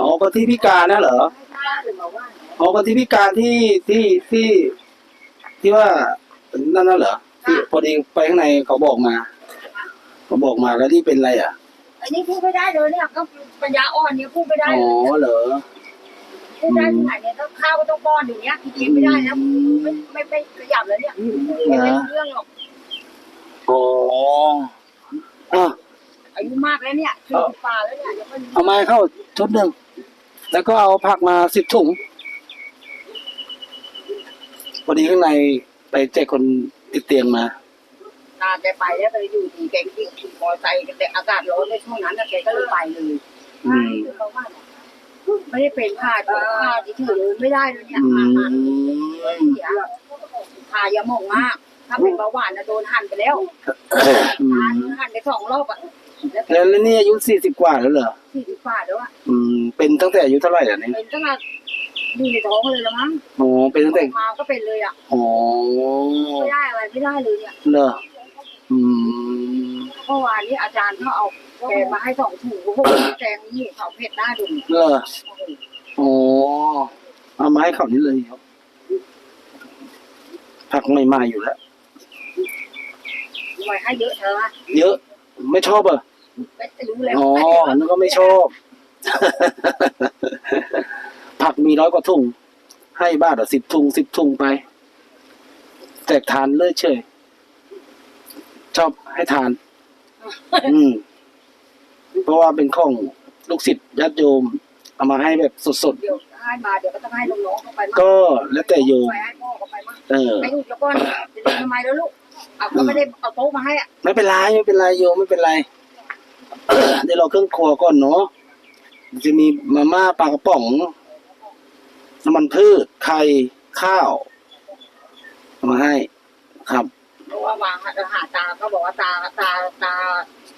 อ๋อคนที่พิการนะเหรออ๋อคนที่พิการที่ที่ที่ ที่ว่านั่นน่ะเหรอที่พอดีไปข้างในเขาบอกมาเขาบอกมาแล้วที่เป็นอะไรอะ อันนี้พูดไม่ได้เลยเนี่ยก็ปัญญาอ่อนเนี่ยพูดไม่ได้อ๋อเลยเหรอ พูดได้ที่ไหนเนี่ยต้องข้าวก็ต้องป้อนอยู่เนี้ยกินไม่ได้แล้วไม่ไม่ไม่ขยับเลยเนี่ยไม่ไม่รู้เรื่องหรอกอ๋ออะอา ยุมากแล้วเนี่ยสี่สิบกว่าแล้วเนี่ยเดี๋ยวก็เอามาให้เข้าชุดหนึ่งแล้วก็เอาผักมาสิบถุงพอดีข้างในไปแจกคนติดเตียงมาตาแกไปแล้วไปอยู่ดีแกก็ขี่มอเตอร์ไซค์แต่อากาศร้อนในช่วงนั้นน่ะแกก็เลยไปเลยอืมเขาว่าไม่ได้เป็นผ่าตัดผ่าที่ถือเลยไม่ได้เลยเนี่ยอืผ่าตัดมเสียผ่ายาหม่องมากถ้าเป็นเบาหวานนะโดนหั่นไปแล้วอืหั่นมหั่นไปสองรอบอะ แล้วแล้วแล้วนี่อายุสี่สิบกว่าแล้วเหรอสี่สิบกว่าแล้วอะอืมเป็นตั้งแต่อายุเท่าไหร่อะเนี่ยเป็นตั้งแต่อยู่ในท้องเลยแล้วมั้งอ๋อเป็นตั้งแต่มาก็เป็นเลยอะอ๋อไม่ได้อะไรไม่ได้เลยเนี่ยเหรออืมเมื่อวานนี้อาจารย์เขาเอาแกงมาให้สองถุงโอ้โหแกงนี่เขาเผ็ดหน้าดูเหรออ๋อเอามาให้เขานี่เลยครับผักไม่มาอยู่แล้วไว้ให้เยอะเธอเยอะ ไม่ชอบเหรอะ ไม่รู้แล้วอ๋อนึกก็ไม่ชอบ ผักมีร้อยกว่าถุงให้บ้านอะสิบถุงสิบถุงไป แจกทานเลยเฉยชอบให้ทาน อืม เพราะว่าเป็นของลูกศิษย์ญาติโยม เอามาให้แบบสดเดี๋ยวให้มาเดี๋ยวก็ต้องให้น้องๆเข้าไปๆก็แล้วแต่โยมไปให้พ่อเข้าไปมั้งเออไอ้ลูกแล้วก็จะทำไมแล้วลูกเอาก็ไม่ได้เอาโต๊ะมาให้อะไม่เป็นไรไม่เป็นไรโยมไม่เป็นไร เดี๋ยวเราเครื่องครัวก่อนเนาะจะมีมาม่าปลากระป๋องน้ำมันพืชไข่ข้าวเอามาให้ครับเพราะว่าวางหาตาก็บอกว่าตาตาตา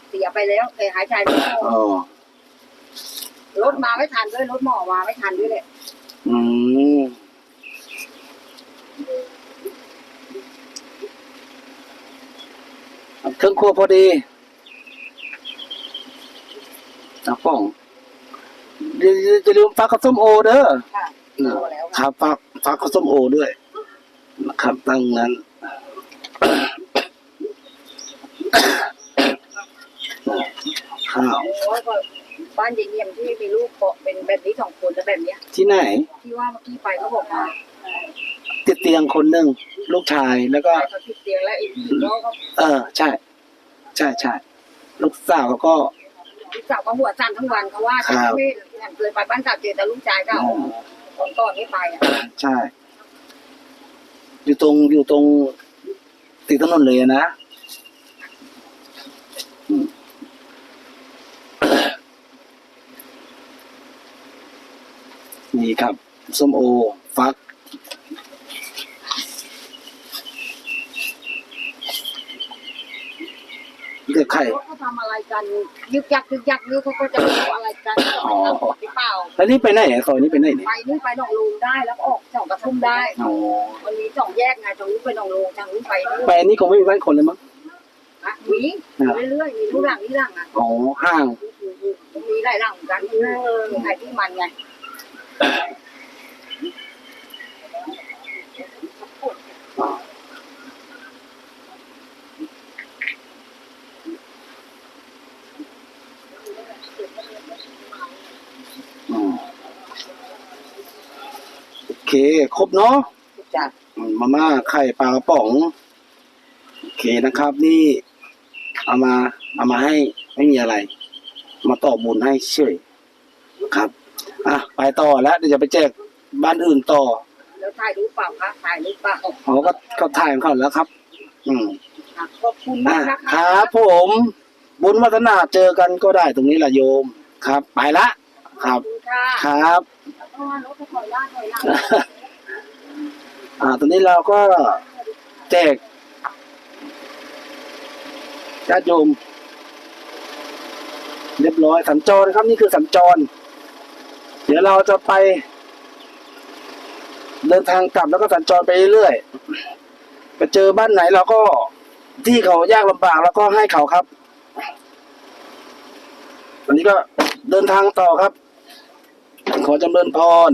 เสียไปแล้วเคยหายใจไม่ออกอ๋อรถมาไม่ทันด้วยรถหมอมาไม่ทันด้วยเลยอืมเครื่องครัวพอดีกระป๋อง อย่าอย่าอย่าลืมฟักข้าวส้มโอเด้อค่ะนะโตแล้วครับฟักฟักข้าวส้มโอด้วย นะครับตั้งนั้น ข้าวโอ้ยก็บ้านเยี่ยมที่มีลูกเกาะเป็นแบบนี้สองคนแล้วแบบเนี้ย ที่ไหน ที่ว่าเมื่อกี้ไปเขาบอกว่าติดเตียงคนหนึ่งลูกชายแล้วก็ เขาติดเตียงแล้วอีกทีน้องก็ เออ ใช่ ใช่ใช่ลูกสาวเขาก็ ลูกสาวก็หัวสั่นทั้งวันเขาว่าครัฉันบไม่ฉันเคยไปบ้านสาวเจแต่ลูกชายก็เอาคนก่อนไม่ไปอะใช่ อยู่ตรงอยู่ตรงติดถนนเลยอะนะอืมนี่ครับส้มโอ ฟัก เด็กไข่เขาทำอะไรกันยึกยักยึกยักนี่เขาก็จะรู้อะไรกันจะไปทำหรือเปล่าแล้วนี่ไปไหนอะซอยนี้ไปไหนเนี่ยไปนี่ไปหนองลูงได้แล้วก็ออกสองกระทุ่มได้อ๋อมันมีสองแยกไงตรงนี้ไปหนองลูงทางนี้ไปนี่ไปอันนี้คงไม่มีบ้านคนเลยมั้งอะมีเรื่อยๆมีลูกหลังนี่หลังอะอ๋อห้างมีหลายหลังเหมือนกันมีใครที่มันไง เคครบเนาะจ้ะอืมมาม่าไข่ปลากระป๋อง โอเคนะครับ นี่ เอามา เอามาให้ไม่มีอะไร มาต่อบุญให้เฉยครับ อะ ไปต่อแล้วเดี๋ยวจะไปแจกบ้านอื่นต่อ แล้วถ่ายรูปเปล่าคะถ่ายรูปเปล่าเขาก็ก็ถ่ายของเขาแล้วครับ อืมอะขอบคุณอะมากนะคคะรับผม บุญวัฒนาเจอกันก็ได้ตรงนี้แหละโยม ครับ ไปละครับขอบคุณค่ะ ครับ เพราะว่ารถเขาถอยล่าถอยหลังอ่า ตอนนี้เราก็แจกญาติโยม เรียบร้อยสัญจรครับนี่คือสัญจร เดี๋ยวเราจะไป เดินทางกลับแล้วก็สัญจรไปเรื่อยๆไปเจอบ้านไหนเราก็ที่เขายากลำบากแล้วก็ให้เขาครับ วันนี้ก็เดินทางต่อครับ ขอจำเริญพร